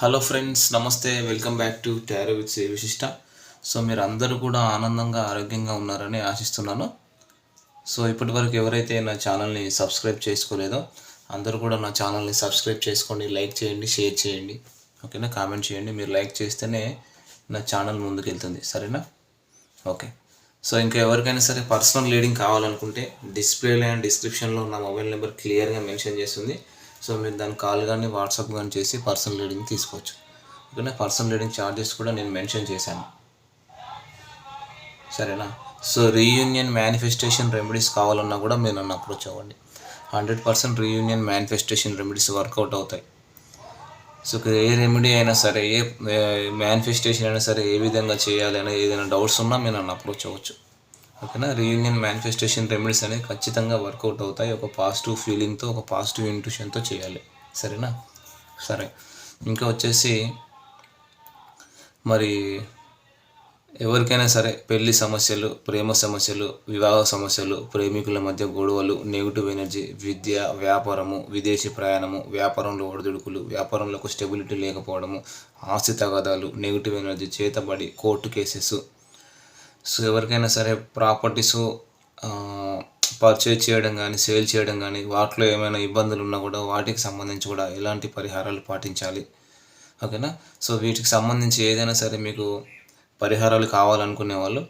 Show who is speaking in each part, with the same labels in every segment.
Speaker 1: Hello friends నమస్తే welcome back to tarot with Shri Vishishta so మీరు అందరూ కూడా ఆనందంగా ఆరోగ్యంగా ఉన్నారని ఆశిస్తున్నాను. సో ఇప్పటివరకు ఎవరైతే నా ఛానల్ని సబ్స్క్రైబ్ చేసుకోలేదో అందరూ కూడా నా ఛానల్ని సబ్స్క్రైబ్ చేసుకోండి లైక్ చేయండి షేర్ చేయండి. ఓకేనా? కామెంట్ చేయండి. మీరు లైక్ చేస్తేనే నా ఛానల్ ముందుకు వెళ్తుంది సరేనా? ఓకే. సో ఇంకా ఎవరికైనా సరే పర్సనల్ లీడింగ్ కావాలనుకుంటే డిస్ప్లేలో అండ్ డిస్క్రిప్షన్లో నా మొబైల్ నెంబర్ క్లియర్గా మెన్షన్ చేస్తుంది. సో మీరు దాని కాల్ కానీ వాట్సాప్ కానీ చేసి పర్సనల్ రీడింగ్ తీసుకోవచ్చు. ఓకేనా? పర్సనల్ రీడింగ్ ఛార్జెస్ కూడా నేను మెన్షన్ చేశాను. సరేనా? సో రీయూనియన్ మేనిఫెస్టేషన్ రెమెడీస్ కావాలన్నా కూడా మీరు నన్ను అప్రోచ్ అవ్వండి. Hundred percent reunion manifestation remedies work out అవుతాయి. సో ఏ రెమెడీ అయినా సరే ఏ మేనిఫెస్టేషన్ అయినా సరే ఏ విధంగా చేయాలి అయినా ఏదైనా డౌట్స్ ఉన్నా మీరు నన్ను అప్రోచ్ అవ్వచ్చు. ఓకేనా? రీయూనియన్ మేనిఫెస్టేషన్ రెమెడీస్ అనేవి ఖచ్చితంగా వర్కౌట్ అవుతాయి. ఒక పాజిటివ్ ఫీలింగ్తో ఒక పాజిటివ్ ఇంట్యూషన్తో చేయాలి. సరేనా? సరే. ఇంకా వచ్చేసి మరి ఎవరికైనా సరే పెళ్ళి సమస్యలు ప్రేమ సమస్యలు వివాహ సమస్యలు ప్రేమికుల మధ్య గొడవలు నెగిటివ్ ఎనర్జీ విద్య వ్యాపారము విదేశీ ప్రయాణము వ్యాపారంలో ఒడిదుడుకులు వ్యాపారంలో స్టెబిలిటీ లేకపోవడము ఆస్తి తగాదాలు నెగిటివ్ ఎనర్జీ చేతబడి కోర్టు కేసెస్ సో ఎవరికైనా సరే ప్రాపర్టీస్ పర్చేజ్ చేయడం కానీ సేల్ చేయడం కానీ వాటిలో ఏమైనా ఇబ్బందులు ఉన్నా కూడా వాటికి సంబంధించి కూడా ఎలాంటి పరిహారాలు పాటించాలి. ఓకేనా? సో వీటికి సంబంధించి ఏదైనా సరే మీకు పరిహారాలు కావాలనుకునే వాళ్ళు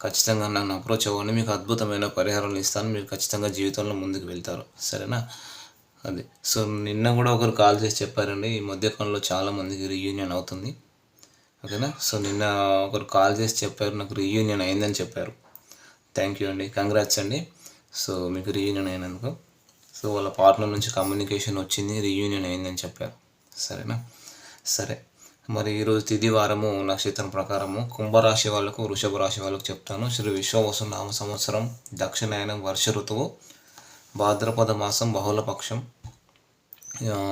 Speaker 1: ఖచ్చితంగా నన్ను అప్రోచ్ అవ్వండి. మీకు అద్భుతమైన పరిహారాలు ఇస్తాను. మీరు ఖచ్చితంగా జీవితంలో ముందుకు వెళ్తారు. సరేనా? అది. సో నిన్న కూడా ఒకరు కాల్ చేసి చెప్పారండి. ఈ మధ్యకాలంలో చాలామందికి రీయూనియన్ అవుతుంది. ఓకేనా? సో నిన్న ఒకరు కాల్ చేసి చెప్పారు నాకు రీయూనియన్ అయిందని చెప్పారు. థ్యాంక్ యూ అండి. కంగ్రాట్స్ అండి. సో మీకు రీయూనియన్ అయినందుకు. సో వాళ్ళ పార్ట్నర్ నుంచి కమ్యూనికేషన్ వచ్చింది రీయూనియన్ అయిందని చెప్పారు. సరేనా? సరే. మరి ఈరోజు తిది వారము నక్షత్రం ప్రకారము కుంభరాశి వాళ్ళకు వృషభ రాశి వాళ్ళకు చెప్తాను. శ్రీ విశ్వవసు నామ సంవత్సరం దక్షిణాయనం వర్ష ఋతువు భాద్రపద మాసం బహుళపక్షం.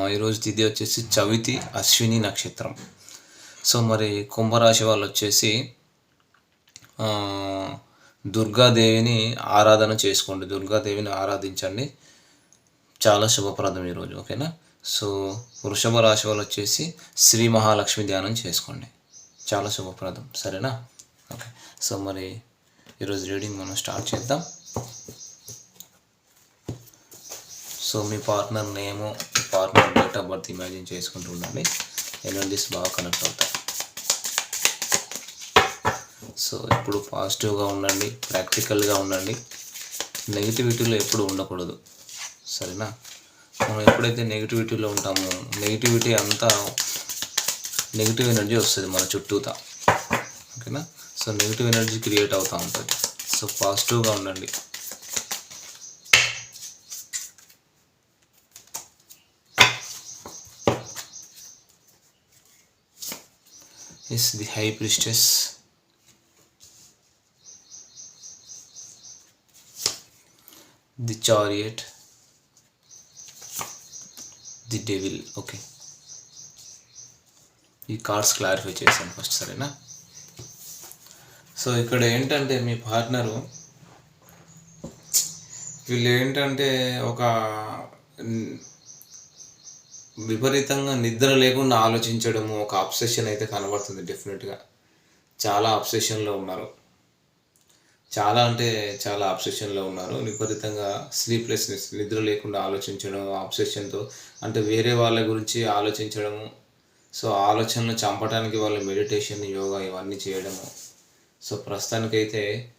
Speaker 1: ఈరోజు తిది వచ్చేసి చవితి అశ్విని నక్షత్రం. సో మరి కుంభరాశి వాళ్ళు వచ్చేసి దుర్గాదేవిని ఆరాధన చేసుకోండి. దుర్గాదేవిని ఆరాధించండి. చాలా శుభప్రదం ఈరోజు ఓకేనా? సో వృషభ రాశి వాళ్ళు వచ్చేసి శ్రీ మహాలక్ష్మి ధ్యానం చేసుకోండి. చాలా శుభప్రదం సరేనా? ఓకే సో మరి ఈరోజు రీడింగ్ మనం స్టార్ట్ చేద్దాం. So me partner name partner date of birth imagine చేసుకుంటూ ఉండండి. ఎనర్జీస్ బాగా కనెక్ట్ అవుతాయి. సో ఇప్పుడు పాజిటివ్గా ఉండండి ప్రాక్టికల్గా ఉండండి. నెగిటివిటీలో ఎప్పుడు ఉండకూడదు. సరేనా? మనం ఎప్పుడైతే నెగిటివిటీలో ఉంటామో నెగిటివిటీ అంతా నెగిటివ్ ఎనర్జీ వస్తుంది మన చుట్టూతా. ఓకేనా సో నెగిటివ్ ఎనర్జీ క్రియేట్ అవుతూ ఉంటుంది. సో పాజిటివ్గా ఉండండి. Is the high priestess. The chariot. The devil okay ఈ కార్డ్స్ క్లారిఫై చేశాను ఫస్ట్ సరేనా సో ఇక్కడ ఏంటంటే మీ పార్ట్నరు వీళ్ళు ఏంటంటే ఒక విపరీతంగా నిద్ర లేకుండా ఆలోచించడము ఒక అబ్సెషన్ అయితే కనబడుతుంది డెఫినెట్గా చాలా అబ్సెషన్లో ఉన్నారు. చాలా అంటే చాలా అబ్సెషన్లో ఉన్నారు. విపరీతంగా స్లీప్లెస్నెస్ నిద్ర లేకుండా ఆలోచించడం అబ్సెషన్తో అంటే వేరే వాళ్ళ గురించి ఆలోచించడము. సో ఆలోచనలు చంపడానికి వాళ్ళ మెడిటేషన్ యోగా ఇవన్నీ చేయడము. సో ప్రస్తుతానికైతే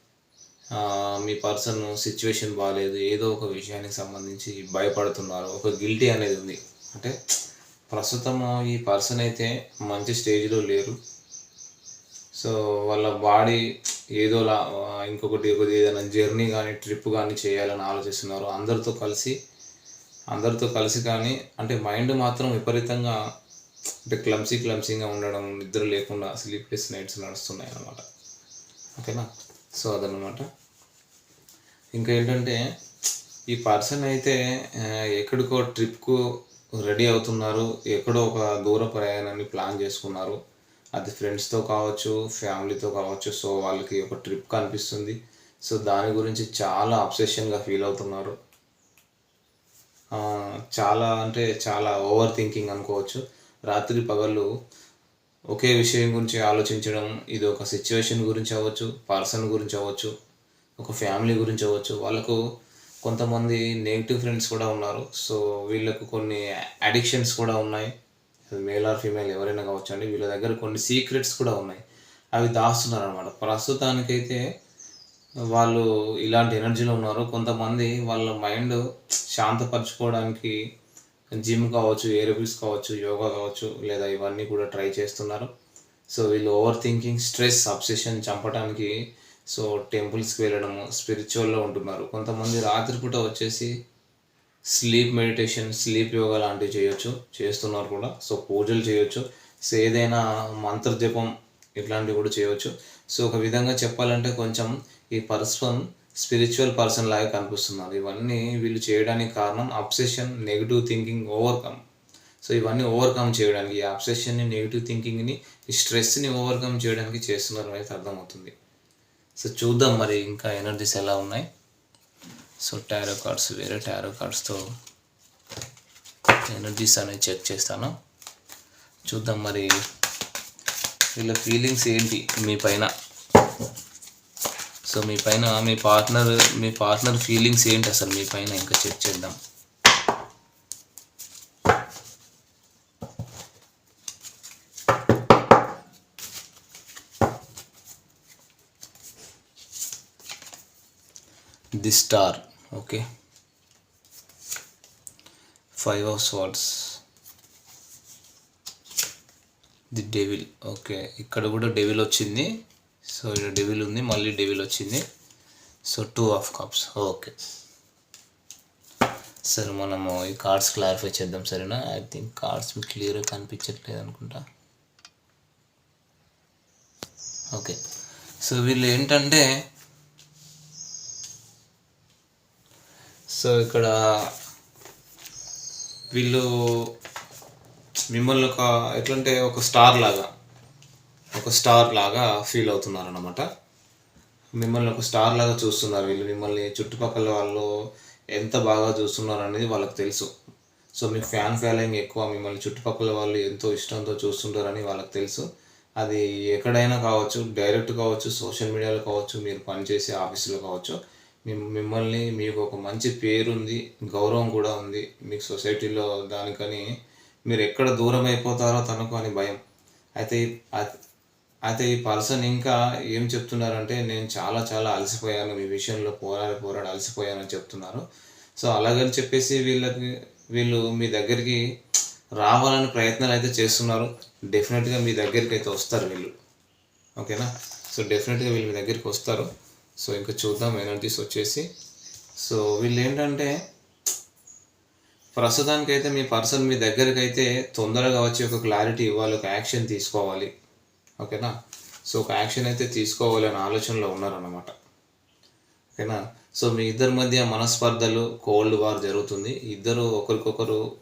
Speaker 1: మీ పర్సన్ సిచ్యువేషన్ బాగాలేదు ఏదో ఒక విషయానికి సంబంధించి భయపడుతున్నారు. ఒక గిల్టీ అనేది ఉంది. అంటే ప్రస్తుతం ఈ పర్సన్ అయితే మంచి స్టేజ్లో లేరు. సో వాళ్ళ బాడీ ఏదోలా ఇంకొకటి ఒకటి ఏదైనా జర్నీ కానీ ట్రిప్ కానీ చేయాలని ఆలోచిస్తున్నారు. అందరితో కలిసి అందరితో కలిసి కానీ అంటే మైండ్ మాత్రం విపరీతంగా అంటే క్లమ్సీ క్లమ్సీగా ఉండడం నిద్ర లేకుండా స్లీప్లెస్ నైట్స్ నడుస్తున్నాయి అన్నమాట. ఓకేనా? సో అదనమాట ఇంకా ఏంటంటే ఈ పర్సన్ అయితే ఎక్కడికో ట్రిప్కు రెడీ అవుతున్నారు. ఎక్కడో ఒక దూర ప్రయాణాన్ని ప్లాన్ చేసుకున్నారు. అది ఫ్రెండ్స్తో కావచ్చు ఫ్యామిలీతో కావచ్చు సో వాళ్ళకి ఒక ట్రిప్ కనిపిస్తుంది. సో దాని గురించి చాలా అబ్సెషన్గా ఫీల్ అవుతున్నారు. చాలా అంటే చాలా ఓవర్ థింకింగ్ అనుకోవచ్చు. రాత్రి పగళ్ళు ఒకే విషయం గురించి ఆలోచించడం ఇది ఒక సిచ్యువేషన్ గురించి అవ్వచ్చు పర్సన్ గురించి అవ్వచ్చు ఒక ఫ్యామిలీ గురించి అవ్వచ్చు. వాళ్ళకు కొంతమంది నెగిటివ్ ఫ్రెండ్స్ కూడా ఉన్నారు. సో వీళ్ళకు కొన్ని అడిక్షన్స్ కూడా ఉన్నాయి. మేల్ ఆర్ ఫీమేల్ ఎవరైనా కావచ్చు అండి వీళ్ళ దగ్గర కొన్ని సీక్రెట్స్ కూడా ఉన్నాయి. అవి దాస్తున్నారు అనమాట ప్రస్తుతానికైతే వాళ్ళు ఇలాంటి ఎనర్జీలో ఉన్నారు. కొంతమంది వాళ్ళ మైండ్ శాంతపరచుకోవడానికి జిమ్ కావచ్చు ఏరోబిక్స్ కావచ్చు యోగా కావచ్చు లేదా ఇవన్నీ కూడా ట్రై చేస్తున్నారు. సో వీళ్ళు ఓవర్ థింకింగ్ స్ట్రెస్ అబ్సెషన్ చంపడానికి సో టెంపుల్స్కి వెళ్ళడము స్పిరిచువల్లో ఉంటున్నారు. కొంతమంది రాత్రిపూట వచ్చేసి స్లీప్ మెడిటేషన్ స్లీప్ యోగా లాంటివి చేయొచ్చు చేస్తున్నారు కూడా. సో పూజలు చేయొచ్చు. సో ఏదైనా మంత్ర జపం ఇట్లాంటివి కూడా చేయొచ్చు. సో ఒక విధంగా చెప్పాలంటే కొంచెం ఈ పర్సన్ స్పిరిచువల్ పర్సన్ లాగా కనిపిస్తున్నారు. ఇవన్నీ వీళ్ళు చేయడానికి కారణం obsession negative thinking overcome. So ఇవన్నీ ఓవర్కమ్ చేయడానికి ఈ అబ్సెషన్ని నెగిటివ్ థింకింగ్ని ఈ స్ట్రెస్ని ఓవర్కమ్ చేయడానికి చేస్తున్నారు అయితే అర్థమవుతుంది. సో చూద్దాం మరి ఇంకా ఎనర్జీస్ ఎలా ఉన్నాయి. సో టారో కార్డ్స్ వేరే టారో కార్డ్స్తో ఎనర్జీస్ అనేవి చెక్ చేస్తాను. చూద్దాం మరి వీళ్ళ ఫీలింగ్స్ ఏంటి మీ పైన. సో మీ పైన మీ పార్ట్నర్ మీ పార్ట్నర్ ఫీలింగ్స్ ఏంటి అసలు మీ పైన? ఇంకా చెక్ చేద్దాం. The star. Okay. Five of swords. The devil. Okay. ఇక్కడ కూడా డెవిల్ వచ్చింది. సో ఇక్కడ డెవిల్ ఉంది. మళ్ళీ డెవిల్ వచ్చింది. So two of cups. Okay. సరే మనము ఈ కార్డ్స్ క్లారిఫై చేద్దాం సరేనా? ఐ థింక్ కార్డ్స్ మీకు క్లియర్గా కనిపించట్లేదు అనుకుంటా. ఓకే. సో వీళ్ళు ఏంటంటే సో ఇక్కడ వీళ్ళు మిమ్మల్ని ఒక ఎట్లంటే ఒక స్టార్ లాగా ఒక స్టార్ లాగా ఫీల్ అవుతున్నారు అనమాట మిమ్మల్ని ఒక స్టార్ లాగా చూస్తున్నారు వీళ్ళు. మిమ్మల్ని చుట్టుపక్కల వాళ్ళు ఎంత బాగా చూస్తున్నారు అనేది వాళ్ళకి తెలుసు. సో మీ ఫ్యాన్ ఫాలోయింగ్ ఎక్కువ మిమ్మల్ని చుట్టుపక్కల వాళ్ళు ఎంతో ఇష్టంతో చూస్తుంటారని వాళ్ళకి తెలుసు. అది ఎక్కడైనా కావచ్చు డైరెక్ట్ కావచ్చు సోషల్ మీడియాలో కావచ్చు మీరు పనిచేసే ఆఫీసులో కావచ్చు. మిమ్మల్ని మీకు ఒక మంచి పేరు ఉంది గౌరవం కూడా ఉంది మీకు సొసైటీలో దానికని. మీరు ఎక్కడ దూరం అయిపోతారో తనకు అని భయం. అయితే అయితే ఈ పర్సన్ ఇంకా ఏం చెప్తున్నారంటే నేను చాలా చాలా అలసిపోయాను మీ విషయంలో పోరాడి పోరాడి అలసిపోయాను అని చెప్తున్నారు. సో అలాగని చెప్పేసి వీళ్ళకి వీళ్ళు మీ దగ్గరికి రావాలని ప్రయత్నాలు అయితే చేస్తున్నారు. డెఫినెట్గా మీ దగ్గరికి అయితే వస్తారు వీళ్ళు. ఓకేనా? సో డెఫినెట్గా వీళ్ళు మీ దగ్గరికి వస్తారు. సో ఇంకా చూద్దాం ఎనర్జీస్ వచ్చేసి. సో వీళ్ళు ఏంటంటే ప్రస్తుతానికి అయితే మీ పర్సన్ మీ దగ్గరికి అయితే తొందరగా వచ్చి ఒక క్లారిటీ ఇవ్వాలి ఒక యాక్షన్ తీసుకోవాలి. ఓకేనా? సో ఒక యాక్షన్ అయితే తీసుకోవాలి అనే ఆలోచనలో ఉన్నారన్నమాట. ఓకేనా? సో మీ ఇద్దరి మధ్య మనస్పర్ధలు కోల్డ్ వార్ జరుగుతుంది. ఇద్దరు ఒకరికొకరు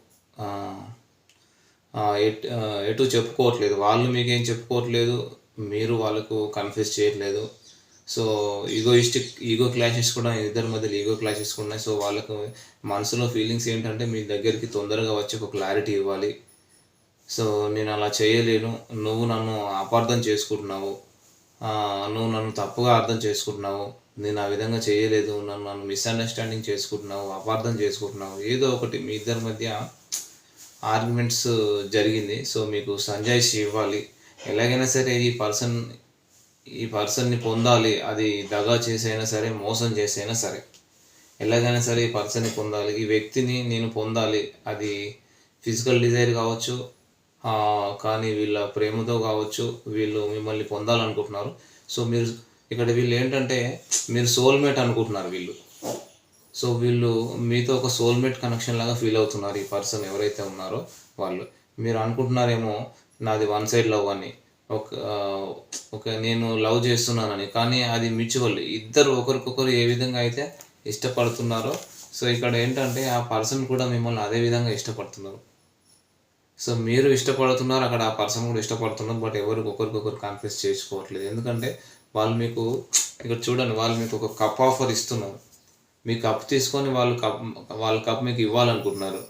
Speaker 1: ఎట్- ఎటు చెప్పుకోవట్లేదు. వాళ్ళు మీకేం చెప్పుకోవట్లేదు మీరు వాళ్ళకు కన్ఫ్యూజ్ చేయట్లేదు. సో ఈగోయిస్టిక్ ఈగో క్లాషెస్ కూడా ఇద్దరి మధ్యలో ఈగో క్లాషెస్ ఉన్నాయి. సో వాళ్ళకు మనసులో ఫీలింగ్స్ ఏంటంటే మీ దగ్గరికి తొందరగా వచ్చి ఒక క్లారిటీ ఇవ్వాలి. సో నేను అలా చేయలేను. నువ్వు నన్ను అపార్థం చేసుకుంటున్నావు. నువ్వు నన్ను తప్పుగా అర్థం చేసుకుంటున్నావు. నేను ఆ విధంగా చేయలేదు. నన్ను నన్ను మిస్అండర్స్టాండింగ్ చేసుకుంటున్నావు అపార్థం చేసుకుంటున్నావు. ఏదో ఒకటి మీ ఇద్దరి మధ్య ఆర్గ్యుమెంట్స్ జరిగింది. సో మీకు సంజాయిషి ఇవ్వాలి. ఎలాగైనా సరే ఈ పర్సన్ ఈ పర్సన్ని పొందాలి అది దగా చేసైనా సరే మోసం చేసైనా సరే. ఎలాగైనా సరే ఈ పర్సన్ని పొందాలి. ఈ వ్యక్తిని నేను పొందాలి. అది ఫిజికల్ డిజైర్ కావచ్చు కానీ వీళ్ళ ప్రేమతో కావచ్చు వీళ్ళు మిమ్మల్ని పొందాలనుకుంటున్నారు. సో మీరు ఇక్కడ వీళ్ళు ఏంటంటే మీరు సోల్మేట్ అనుకుంటున్నారు వీళ్ళు. సో వీళ్ళు మీతో ఒక సోల్మేట్ కనెక్షన్ లాగా ఫీల్ అవుతున్నారు ఈ పర్సన్ ఎవరైతే ఉన్నారో వాళ్ళు. మీరు అనుకుంటున్నారేమో నాది వన్ సైడ్ లవ్ అని. ఒక ఒక నేను లవ్ చేస్తున్నానని కానీ అది మ్యూచువల్. ఇద్దరు ఒకరికొకరు ఏ విధంగా అయితే ఇష్టపడుతున్నారో సో ఇక్కడ ఏంటంటే ఆ పర్సన్ కూడా మిమ్మల్ని అదే విధంగా ఇష్టపడుతున్నారు. సో మీరు ఇష్టపడుతున్నారు అక్కడ ఆ పర్సన్ కూడా ఇష్టపడుతున్నారు బట్ ఎవరికి ఒకరికొకరు కాన్ఫ్యూస్ చేసుకోవట్లేదు. ఎందుకంటే వాళ్ళు మీకు ఇక్కడ చూడండి వాళ్ళు మీకు ఒక కప్ ఆఫర్ ఇస్తున్నారు. మీ కప్ తీసుకొని వాళ్ళు కప్ వాళ్ళ కప్ మీకు ఇవ్వాలనుకుంటున్నారు.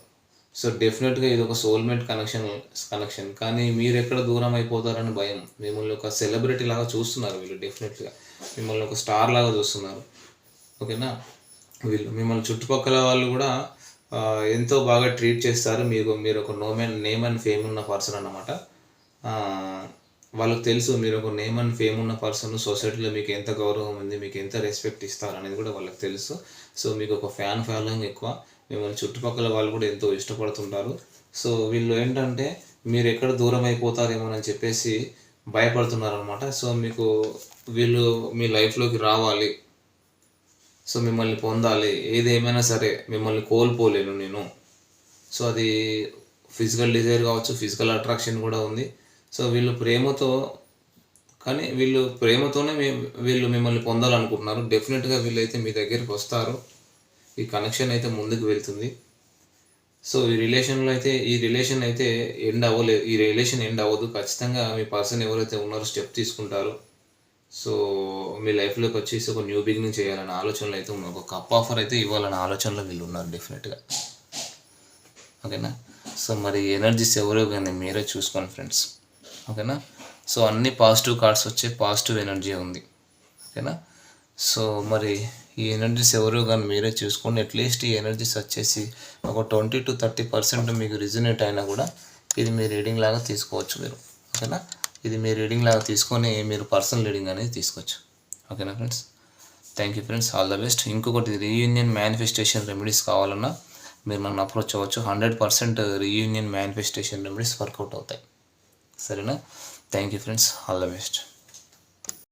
Speaker 1: సో డెఫినెట్గా ఇది ఒక సోల్మేట్ కనెక్షన్ కనెక్షన్ కానీ మీరు ఎక్కడ దూరం అయిపోతారని భయం. మిమ్మల్ని ఒక సెలబ్రిటీ లాగా చూస్తున్నారు వీళ్ళు డెఫినెట్గా. మిమ్మల్ని ఒక స్టార్ లాగా చూస్తున్నారు. ఓకేనా? వీళ్ళు మిమ్మల్ని చుట్టుపక్కల వాళ్ళు కూడా ఎంతో బాగా ట్రీట్ చేస్తారు. మీకు మీరు ఒక నోమెన్ నేమ్ అండ్ ఫేమ్ ఉన్న పర్సన్ అన్నమాట. వాళ్ళకి తెలుసు మీరు ఒక నేమ్ అండ్ ఫేమ్ ఉన్న పర్సన్ సొసైటీలో మీకు ఎంత గౌరవం ఉంది మీకు ఎంత రెస్పెక్ట్ ఇస్తారు అనేది కూడా వాళ్ళకి తెలుసు. సో మీకు ఒక ఫ్యాన్ ఫాలోయింగ్ ఎక్కువ. మిమ్మల్ని చుట్టుపక్కల వాళ్ళు కూడా ఎంతో ఇష్టపడుతుంటారు. సో వీళ్ళు ఏంటంటే మీరు ఎక్కడ దూరం అయిపోతారేమోనని చెప్పేసి భయపడుతున్నారు అనమాట సో మీకు వీళ్ళు మీ లైఫ్లోకి రావాలి. సో మిమ్మల్ని పొందాలి. ఏది ఏమైనా సరే మిమ్మల్ని కోల్పోలేను నేను. సో అది ఫిజికల్ డిజైర్ కావచ్చు ఫిజికల్ అట్రాక్షన్ కూడా ఉంది. సో వీళ్ళు ప్రేమతో కానీ వీళ్ళు ప్రేమతోనే మీ వీళ్ళు మిమ్మల్ని పొందాలనుకుంటున్నారు. డెఫినెట్గా వీళ్ళైతే మీ దగ్గరికి వస్తారు. ఈ కనెక్షన్ అయితే ముందుకు వెళ్తుంది. సో ఈ రిలేషన్లో అయితే ఈ రిలేషన్ అయితే ఎండ్ అవ్వలేదు. ఈ రిలేషన్ ఎండ్ అవ్వదు. ఖచ్చితంగా మీ పర్సన్ ఎవరైతే ఉన్నారో స్టెప్ తీసుకుంటారు. సో మీ లైఫ్లోకి వచ్చేసి ఒక న్యూ బిగినింగ్ చేయాలనే ఆలోచనలు అయితే ఉన్నారు ఒక కప్ ఆఫర్ అయితే ఇవ్వాలనే ఆలోచనలో వీళ్ళు ఉన్నారు డెఫినెట్గా ఓకేనా సో మరి ఎనర్జీస్ ఎవరో కానీ మీరే చూసుకోండి ఫ్రెండ్స్ ఓకేనా సో అన్ని పాజిటివ్ కార్డ్స్ వచ్చే పాజిటివ్ ఎనర్జీ ఉంది. ఓకేనా సో మరి ఈ ఎనర్జీస్ ఎవరు కానీ మీరే చూసుకోండి. అట్లీస్ట్ ఈ ఎనర్జీస్ వచ్చేసి ఒక ట్వంటీ టు థర్టీ పర్సెంట్ మీకు రిజనేట్ అయినా కూడా ఇది మీ రీడింగ్ లాగా తీసుకోవచ్చు మీరు. ఓకేనా? ఇది మీ రీడింగ్ లాగా తీసుకొని మీరు పర్సనల్ రీడింగ్ అనేది తీసుకోవచ్చు. ఓకేనా friends? Thank you friends all the best ఇంకొకటి రీయూనియన్ మేనిఫెస్టేషన్ రెమెడీస్ కావాలన్నా మీరు నన్ను అప్రోచ్ అవ్వచ్చు. Hundred percent reunion manifestation remedies work out అవుతాయి. సరేనా? Thank you friends all the best